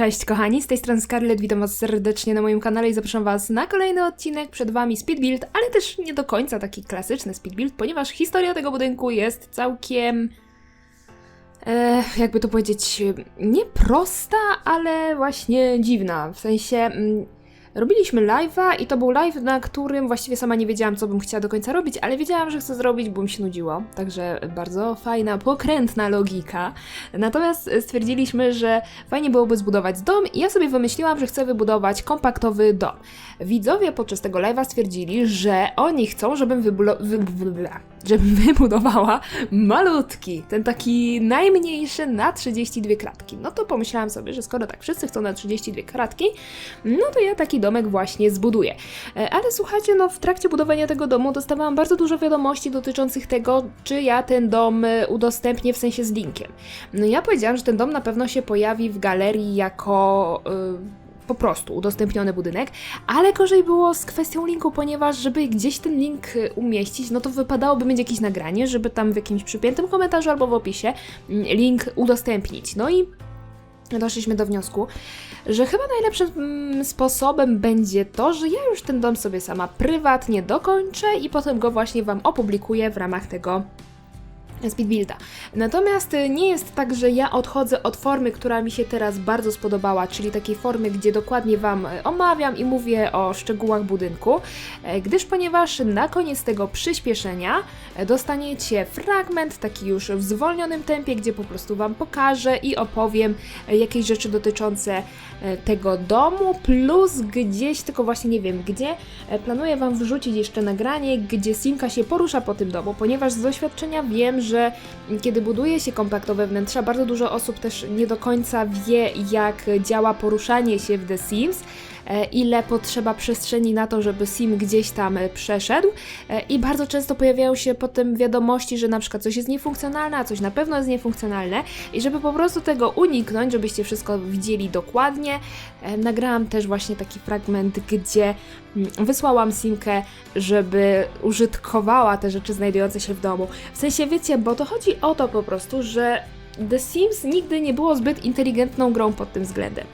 Cześć kochani, z tej strony Scarlett, witam was serdecznie na moim kanale i zapraszam was na kolejny odcinek. Przed wami speed build, ale też nie do końca taki klasyczny speed build, ponieważ historia tego budynku jest całkiem... E, jakby to powiedzieć, nie prosta, ale właśnie dziwna. W sensie... Robiliśmy live'a i to był live, na którym właściwie sama nie wiedziałam, co bym chciała do końca robić, ale wiedziałam, że chcę zrobić, bo mi się nudziło. Także bardzo fajna, pokrętna logika. Natomiast stwierdziliśmy, że fajnie byłoby zbudować dom i ja sobie wymyśliłam, że chcę wybudować kompaktowy dom. Widzowie podczas tego live'a stwierdzili, że oni chcą, żebym wybulo- wy- wy- wy- żebym wybudowała malutki, ten taki najmniejszy na 32 kratki. No to pomyślałam sobie, że skoro tak wszyscy chcą na 32 kratki, no to ja taki domek właśnie zbuduję. E, Ale słuchajcie, no w trakcie budowania tego domu dostawałam bardzo dużo wiadomości dotyczących tego, czy ja ten dom e, udostępnię w sensie z linkiem. No ja powiedziałam, że ten dom na pewno się pojawi w galerii jako... y, po prostu udostępniony budynek, ale gorzej było z kwestią linku, ponieważ żeby gdzieś ten link y, umieścić, no to wypadałoby mieć jakieś nagranie, żeby tam w jakimś przypiętym komentarzu albo w opisie mm, link udostępnić. No i doszliśmy do wniosku, że chyba najlepszym mm, sposobem będzie to, że ja już ten dom sobie sama prywatnie dokończę i potem go właśnie Wam opublikuję w ramach tego Speedbuilda. Natomiast y, nie jest tak, że ja odchodzę od formy, która mi się teraz bardzo spodobała, czyli takiej formy, gdzie dokładnie Wam y, omawiam i mówię o szczegółach budynku, e, gdyż ponieważ na koniec tego przyspieszenia e, dostaniecie fragment taki już w zwolnionym tempie, gdzie po prostu Wam pokażę i opowiem e, jakieś rzeczy dotyczące tego domu, plus gdzieś, tylko właśnie nie wiem gdzie, planuję Wam wrzucić jeszcze nagranie, gdzie Simka się porusza po tym domu, ponieważ z doświadczenia wiem, że kiedy buduje się kompaktowe wnętrza, bardzo dużo osób też nie do końca wie, jak działa poruszanie się w The Sims, ile potrzeba przestrzeni na to, żeby sim gdzieś tam e, przeszedł e, i bardzo często pojawiają się potem wiadomości, że na przykład coś jest niefunkcjonalne, a coś na pewno jest niefunkcjonalne i żeby po prostu tego uniknąć, żebyście wszystko widzieli dokładnie, e, nagrałam też właśnie taki fragment, gdzie mm, wysłałam simkę, żeby użytkowała te rzeczy znajdujące się w domu. W sensie wiecie, bo to chodzi o to po prostu, że The Sims nigdy nie było zbyt inteligentną grą pod tym względem.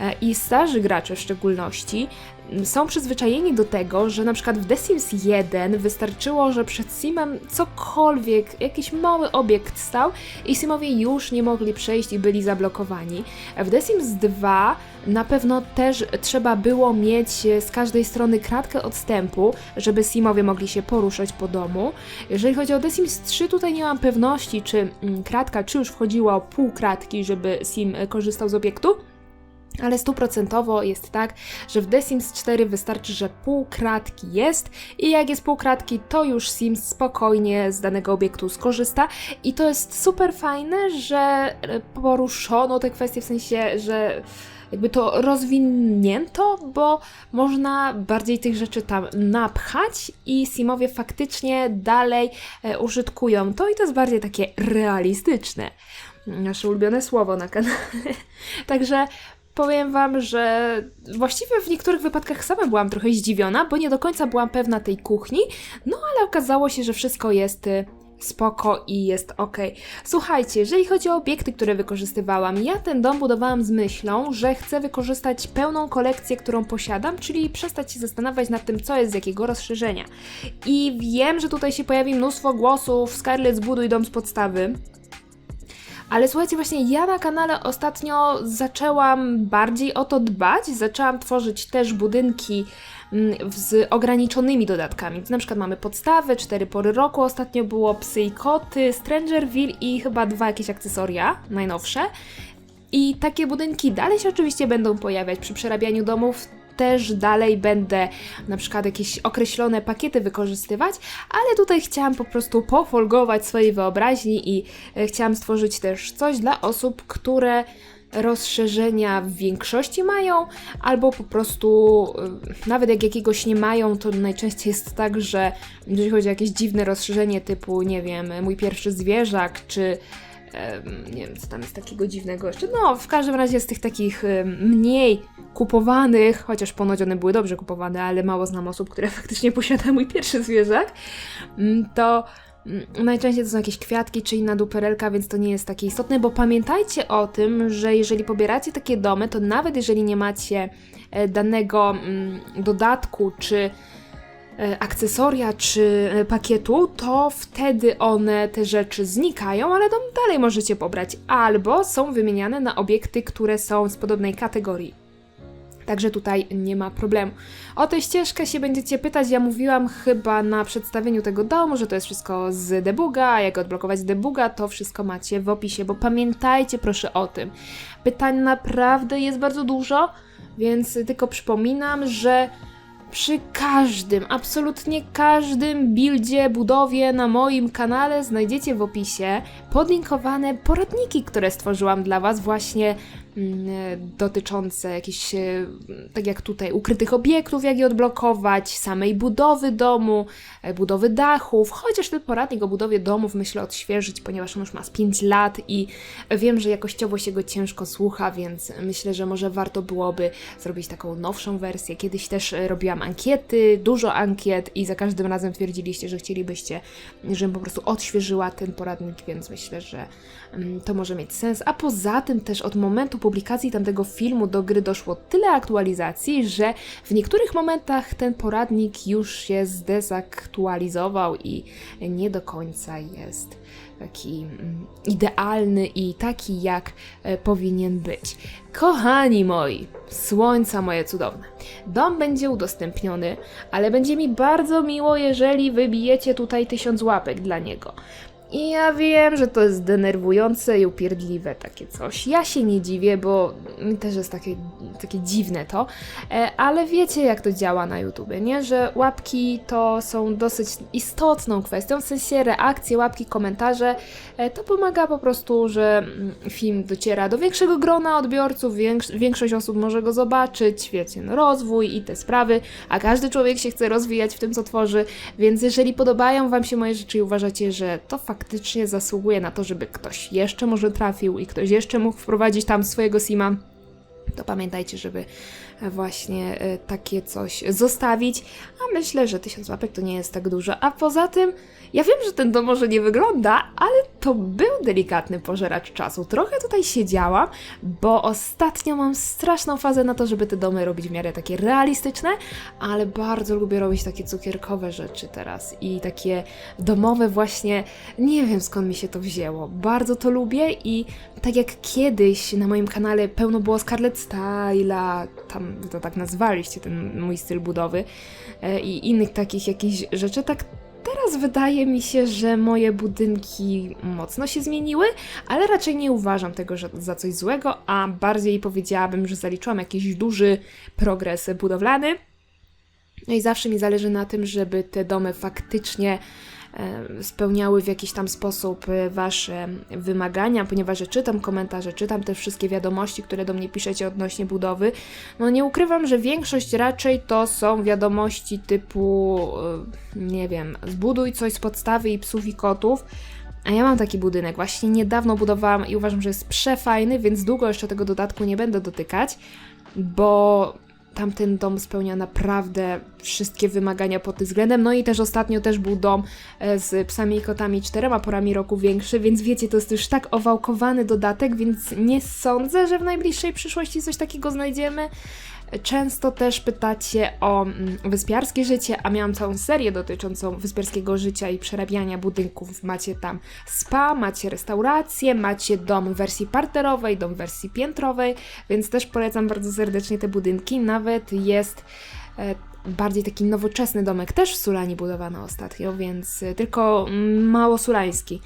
E, I starzy gracze w szczególności m, są przyzwyczajeni do tego, że na przykład w The Sims 1 wystarczyło, że przed Simem cokolwiek, jakiś mały obiekt stał i Simowie już nie mogli przejść i byli zablokowani. W The Sims 2 na pewno też trzeba było mieć e, z każdej strony kratkę odstępu, żeby Simowie mogli się poruszać po domu. Jeżeli chodzi o The Sims 3, tutaj nie mam pewności, czy mm, kratka, czy już wchodziła pół kratki, żeby Sim korzystał z obiektu. Ale stuprocentowo jest tak, że w The Sims 4 wystarczy, że pół kratki jest i jak jest pół kratki, to już Sims spokojnie z danego obiektu skorzysta i to jest super fajne, że poruszono te kwestie w sensie, że jakby to rozwinięto, bo można bardziej tych rzeczy tam napchać i Simowie faktycznie dalej e, użytkują to i to jest bardziej takie realistyczne. Nasze ulubione słowo na kanale. Także powiem Wam, że właściwie w niektórych wypadkach sama byłam trochę zdziwiona, bo nie do końca byłam pewna tej kuchni, no ale okazało się, że wszystko jest y, spoko i jest ok. Słuchajcie, jeżeli chodzi o obiekty, które wykorzystywałam, ja ten dom budowałam z myślą, że chcę wykorzystać pełną kolekcję, którą posiadam, czyli przestać się zastanawiać nad tym, co jest z jakiego rozszerzenia. I wiem, że tutaj się pojawi mnóstwo głosów, Scarlett zbuduj dom z podstawy, ale słuchajcie, właśnie ja na kanale ostatnio zaczęłam bardziej o to dbać, zaczęłam tworzyć też budynki mm, z ograniczonymi dodatkami. Na przykład mamy podstawę, cztery pory roku, ostatnio było psy i koty, Strangerville i chyba dwa jakieś akcesoria najnowsze. I takie budynki dalej się oczywiście będą pojawiać przy przerabianiu domów. Też dalej będę na przykład jakieś określone pakiety wykorzystywać, ale tutaj chciałam po prostu pofolgować swojej wyobraźni i e, chciałam stworzyć też coś dla osób, które rozszerzenia w większości mają, albo po prostu y, nawet jak jakiegoś nie mają, to najczęściej jest tak, że jeżeli chodzi o jakieś dziwne rozszerzenie typu, nie wiem, mój pierwszy zwierzak, czy nie wiem, co tam jest takiego dziwnego jeszcze. No, w każdym razie z tych takich mniej kupowanych, chociaż ponoć one były dobrze kupowane, ale mało znam osób, które faktycznie posiadają mój pierwszy zwierzak, mm, to Mm, Najczęściej to są jakieś kwiatki czy inna duperelka, więc to nie jest takie istotne, bo pamiętajcie o tym, że jeżeli pobieracie takie domy, to nawet jeżeli nie macie e, danego mm, dodatku czy akcesoria czy e, pakietu, to wtedy one, te rzeczy znikają, ale dom dalej możecie pobrać, albo są wymieniane na obiekty, które są z podobnej kategorii. Także tutaj nie ma problemu. O tę ścieżkę się będziecie pytać. Ja mówiłam chyba na przedstawieniu tego domu, że to jest wszystko z debuga, jak odblokować debuga, to wszystko macie w opisie, bo pamiętajcie proszę o tym. Pytań naprawdę jest bardzo dużo, więc tylko przypominam, że przy każdym, absolutnie każdym buildzie, budowie na moim kanale znajdziecie w opisie podlinkowane poradniki, które stworzyłam dla Was właśnie dotyczące jakichś, e, tak jak tutaj, ukrytych obiektów, jak je odblokować, samej budowy domu, e, budowy dachów, chociaż ten poradnik o budowie domów myślę odświeżyć, ponieważ on już ma z 5 lat i wiem, że jakościowo się go ciężko słucha, więc myślę, że może warto byłoby zrobić taką nowszą wersję. Kiedyś też e, robiłam ankiety, dużo ankiet i za każdym razem twierdziliście, że chcielibyście, żebym po prostu odświeżyła ten poradnik, więc myślę, że mm, to może mieć sens. A poza tym też od momentu publikacji tamtego filmu do gry doszło tyle aktualizacji, że w niektórych momentach ten poradnik już się zdezaktualizował i nie do końca jest taki mm, idealny i taki, jak e, powinien być. Kochani moi, słońca moje cudowne, dom będzie udostępniony, ale będzie mi bardzo miło, jeżeli wybijecie tutaj tysiąc łapek dla niego. I ja wiem, że to jest denerwujące i upierdliwe takie coś. Ja się nie dziwię, bo też jest takie, takie dziwne to, e, ale wiecie jak to działa na YouTubie, nie? Że łapki to są dosyć istotną kwestią, w sensie reakcje, łapki, komentarze, e, to pomaga po prostu, że mm, film dociera do większego grona odbiorców, więks- większość osób może go zobaczyć, wiecie, no rozwój i te sprawy, a każdy człowiek się chce rozwijać w tym, co tworzy, więc jeżeli podobają Wam się moje rzeczy i uważacie, że to faktycznie zasługuje na to, żeby ktoś jeszcze może trafił i ktoś jeszcze mógł wprowadzić tam swojego sima, to pamiętajcie, żeby właśnie e, takie coś zostawić. A myślę, że tysiąc łapek to nie jest tak dużo. A poza tym, ja wiem, że ten dom może nie wygląda, ale to był delikatny pożeracz czasu. Trochę tutaj siedziałam, bo ostatnio mam straszną fazę na to, żeby te domy robić w miarę takie realistyczne, ale bardzo lubię robić takie cukierkowe rzeczy teraz i takie domowe właśnie, nie wiem skąd mi się to wzięło. Bardzo to lubię i tak jak kiedyś na moim kanale pełno było Scarlet Styla, tam to tak nazwaliście ten mój styl budowy e, i innych takich jakichś rzeczy, tak teraz wydaje mi się, że moje budynki mocno się zmieniły, ale raczej nie uważam tego za coś złego, a bardziej powiedziałabym, że zaliczyłam jakiś duży progres budowlany. No i zawsze mi zależy na tym, żeby te domy faktycznie spełniały w jakiś tam sposób e, Wasze wymagania, ponieważ ja czytam komentarze, czytam te wszystkie wiadomości, które do mnie piszecie odnośnie budowy. No nie ukrywam, że większość raczej to są wiadomości typu, e, nie wiem, zbuduj coś z podstawy i psów i kotów. A ja mam taki budynek, właśnie niedawno budowałam i uważam, że jest przefajny, więc długo jeszcze tego dodatku nie będę dotykać, bo tamten dom spełnia naprawdę wszystkie wymagania pod tym względem. No i też ostatnio też był dom e, z psami i kotami czterema porami roku większy, więc wiecie, to jest już tak owałkowany dodatek, więc nie sądzę, że w najbliższej przyszłości coś takiego znajdziemy. Często też pytacie o mm, wyspiarskie życie, a miałam całą serię dotyczącą wyspiarskiego życia i przerabiania budynków. Macie tam spa, macie restaurację, macie dom w wersji parterowej, dom w wersji piętrowej, więc też polecam bardzo serdecznie te budynki. Nawet jest e, bardziej taki nowoczesny domek, też w Sulani budowany ostatnio, więc tylko mało sulański.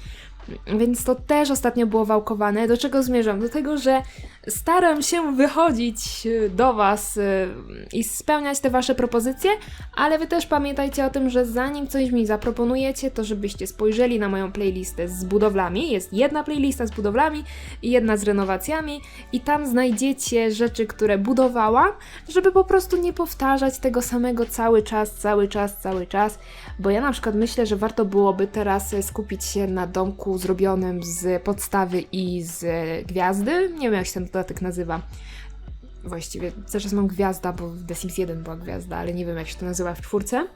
Więc to też ostatnio było wałkowane. Do czego zmierzam? Do tego, że staram się wychodzić e, do Was e, i spełniać te Wasze propozycje, ale Wy też pamiętajcie o tym, że zanim coś mi zaproponujecie, to żebyście spojrzeli na moją playlistę z budowlami. Jest jedna playlista z budowlami i jedna z renowacjami, i tam znajdziecie rzeczy, które budowałam, żeby po prostu nie powtarzać tego samego cały czas, cały czas, cały czas. Bo ja na przykład myślę, że warto byłoby teraz e, skupić się na domku zrobionym z podstawy i z gwiazdy. Nie wiem, jak się ten dodatek nazywa. Właściwie cały czas mam gwiazda, bo w The Sims 1 była gwiazda, ale nie wiem jak się to nazywa w czwórce.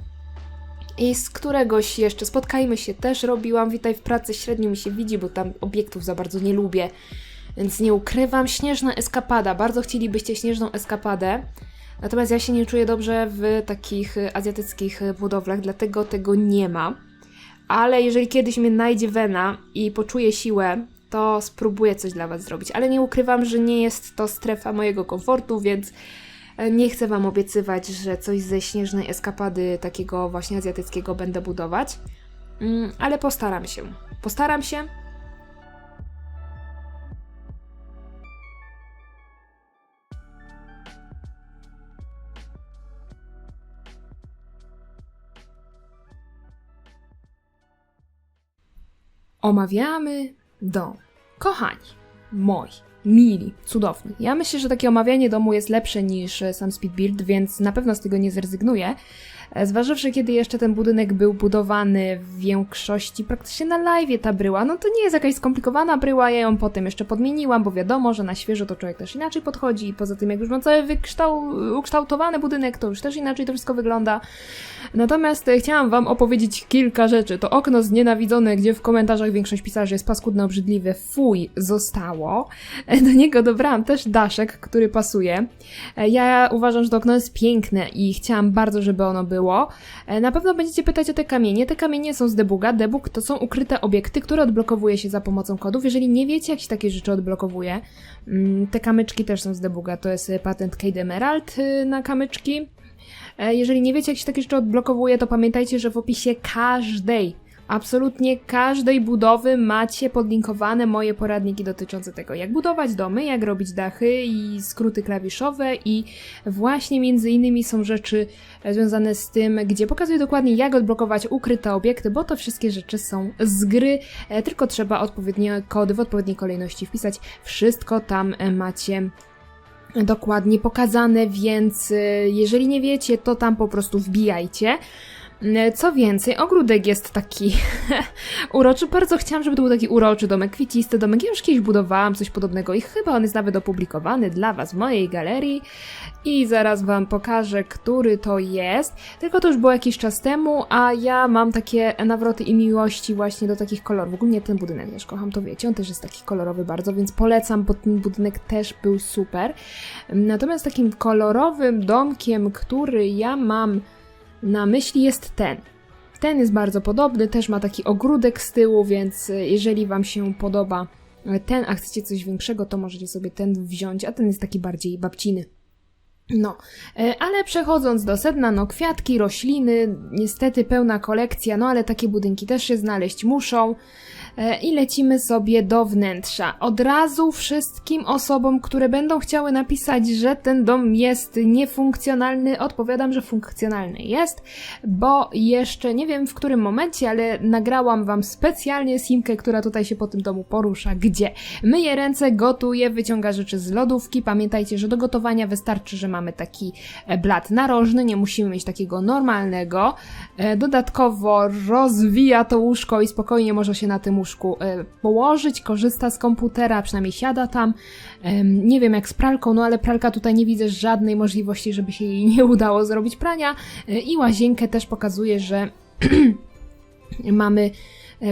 I z któregoś jeszcze spotkajmy się też robiłam. Witaj w pracy, średnio mi się widzi, bo tam obiektów za bardzo nie lubię. Więc nie ukrywam, śnieżna eskapada. Bardzo chcielibyście śnieżną eskapadę. Natomiast ja się nie czuję dobrze w takich y, azjatyckich y, budowlach, dlatego tego nie ma. Ale jeżeli kiedyś mnie najdzie wena i poczuję siłę, to spróbuję coś dla Was zrobić. Ale nie ukrywam, że nie jest to strefa mojego komfortu, więc e, nie chcę Wam obiecywać, że coś ze śnieżnej eskapady takiego właśnie azjatyckiego będę budować. Mm, Ale postaram się. Postaram się. Omawiamy dom. Kochani, moi, mili, cudowni. Ja myślę, że takie omawianie domu jest lepsze niż e, sam speed build, więc na pewno z tego nie zrezygnuję. E, Zważywszy, kiedy jeszcze ten budynek był budowany w większości praktycznie na live ta bryła, no to nie jest jakaś skomplikowana bryła, ja ją potem jeszcze podmieniłam, bo wiadomo, że na świeżo to człowiek też inaczej podchodzi i poza tym jak już mam cały wykształ, ukształtowany budynek, to już też inaczej to wszystko wygląda. Natomiast e, chciałam wam opowiedzieć kilka rzeczy. To okno znienawidzone, gdzie w komentarzach większość pisała, że jest paskudne, obrzydliwe, fuj, zostało. Do niego dobrałam też daszek, który pasuje. E, Ja uważam, że to okno jest piękne i chciałam bardzo, żeby ono było. E, Na pewno będziecie pytać o te kamienie. Te kamienie są z debuga. Debug to są ukryte obiekty, które odblokowuje się za pomocą kodów. Jeżeli nie wiecie, jak się takie rzeczy odblokowuje, mm, te kamyczki też są z debuga. To jest e, patent Cade Emerald na kamyczki. Jeżeli nie wiecie, jak się takie rzeczy odblokowuje, to pamiętajcie, że w opisie każdej, absolutnie każdej budowy macie podlinkowane moje poradniki dotyczące tego, jak budować domy, jak robić dachy i skróty klawiszowe i właśnie między innymi są rzeczy e, związane z tym, gdzie pokazuję dokładnie, jak odblokować ukryte obiekty, bo to wszystkie rzeczy są z gry, e, tylko trzeba odpowiednie kody w odpowiedniej kolejności wpisać. Wszystko tam e, macie dokładnie pokazane, więc jeżeli nie wiecie, to tam po prostu wbijajcie. Y, Co więcej, ogródek jest taki uroczy. Bardzo chciałam, żeby to był taki uroczy domek, kwiecisty domek. Ja już kiedyś budowałam coś podobnego i chyba on jest nawet opublikowany dla Was w mojej galerii. I zaraz Wam pokażę, który to jest. Tylko to już było jakiś czas temu, a ja mam takie nawroty i miłości właśnie do takich kolorów. Ogólnie ten budynek też kocham, to wiecie. On też jest taki kolorowy bardzo, więc polecam, bo ten budynek też był super. Natomiast takim kolorowym domkiem, który ja mam na myśli jest ten. Ten jest bardzo podobny, też ma taki ogródek z tyłu, więc y, jeżeli Wam się podoba y, ten, a chcecie coś większego, to możecie sobie ten wziąć, a ten jest taki bardziej babciny. No, e, ale przechodząc do sedna, no kwiatki, rośliny, niestety pełna kolekcja, no ale takie budynki też się znaleźć muszą. E, I lecimy sobie do wnętrza. Od razu wszystkim osobom, które będą chciały napisać, że ten dom jest niefunkcjonalny, odpowiadam, że funkcjonalny jest, bo jeszcze nie wiem w którym momencie, ale nagrałam wam specjalnie simkę, która tutaj się po tym domu porusza, gdzie myje ręce, gotuje, wyciąga rzeczy z lodówki. Pamiętajcie, że do gotowania wystarczy, że mamy taki e, blat narożny, nie musimy mieć takiego normalnego. E, Dodatkowo rozwija to łóżko i spokojnie może się na tym łóżku e, położyć, korzysta z komputera, przynajmniej siada tam. Nie wiem jak z pralką, no ale pralka tutaj nie widzę żadnej możliwości, żeby się jej nie udało zrobić prania. E, I łazienkę też pokazuje, że mamy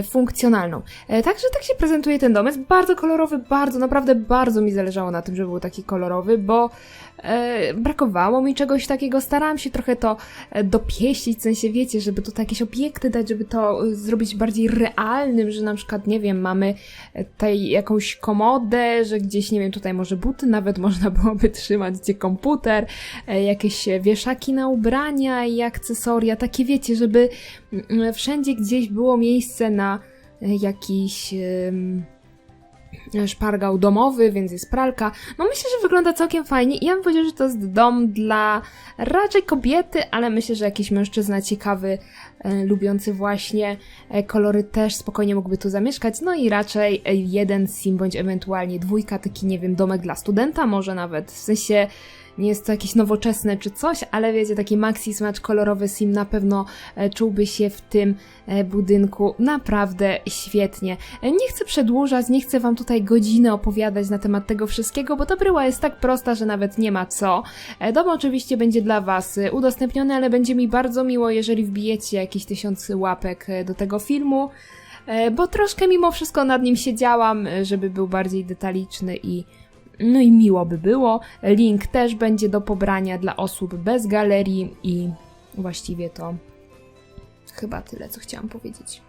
funkcjonalną. E, Także tak się prezentuje ten dom. Jest bardzo kolorowy, bardzo, naprawdę bardzo mi zależało na tym, żeby był taki kolorowy, bo e, brakowało mi czegoś takiego. Starałam się trochę to e, dopieścić, w sensie wiecie, żeby tutaj jakieś obiekty dać, żeby to e, zrobić bardziej realnym, że na przykład, nie wiem, mamy e, tutaj jakąś komodę, że gdzieś, nie wiem, tutaj może buty nawet można byłoby trzymać, gdzie komputer, e, jakieś e, wieszaki na ubrania i akcesoria, takie wiecie, żeby wszędzie gdzieś było miejsce na e, jakiś szpargał domowy, więc jest pralka. No myślę, że wygląda całkiem fajnie i ja bym powiedziała, że to jest dom dla raczej kobiety, ale myślę, że jakiś mężczyzna ciekawy, e, lubiący właśnie e, kolory też spokojnie mógłby tu zamieszkać. No i raczej jeden sim bądź ewentualnie dwójka, taki nie wiem, domek dla studenta może nawet. W sensie nie jest to jakieś nowoczesne czy coś, ale wiecie, taki maxi smacz kolorowy sim na pewno e, czułby się w tym e, budynku naprawdę świetnie. E, Nie chcę przedłużać, nie chcę wam tutaj godziny opowiadać na temat tego wszystkiego, bo ta bryła jest tak prosta, że nawet nie ma co. Dom oczywiście będzie dla was udostępniony, ale będzie mi bardzo miło, jeżeli wbijecie jakieś tysiąc łapek do tego filmu. Bo troszkę mimo wszystko nad nim siedziałam, żeby był bardziej detaliczny i no i miło by było. Link też będzie do pobrania dla osób bez galerii i właściwie to chyba tyle, co chciałam powiedzieć.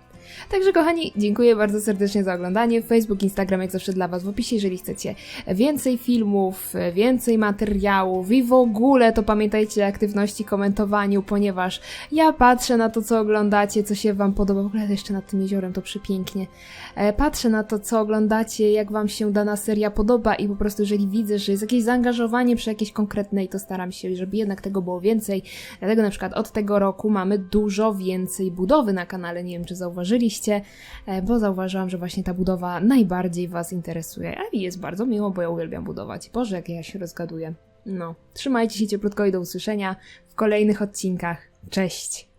Także kochani, dziękuję bardzo serdecznie za oglądanie. Facebook, Instagram jak zawsze dla Was w opisie, jeżeli chcecie więcej filmów, więcej materiałów i w ogóle to pamiętajcie o aktywności, komentowaniu, ponieważ ja patrzę na to, co oglądacie, co się Wam podoba. W ogóle jeszcze nad tym jeziorem to przepięknie. E, Patrzę na to, co oglądacie, jak Wam się dana seria podoba i po prostu jeżeli widzę, że jest jakieś zaangażowanie przy jakiejś konkretnej, to staram się, żeby jednak tego było więcej. Dlatego na przykład od tego roku mamy dużo więcej budowy na kanale. Nie wiem, czy zauważyliście, e, bo zauważyłam, że właśnie ta budowa najbardziej Was interesuje. A mi jest bardzo miło, bo ja uwielbiam budować. Boże, jak ja się rozgaduję. No, trzymajcie się cieplutko i do usłyszenia w kolejnych odcinkach. Cześć!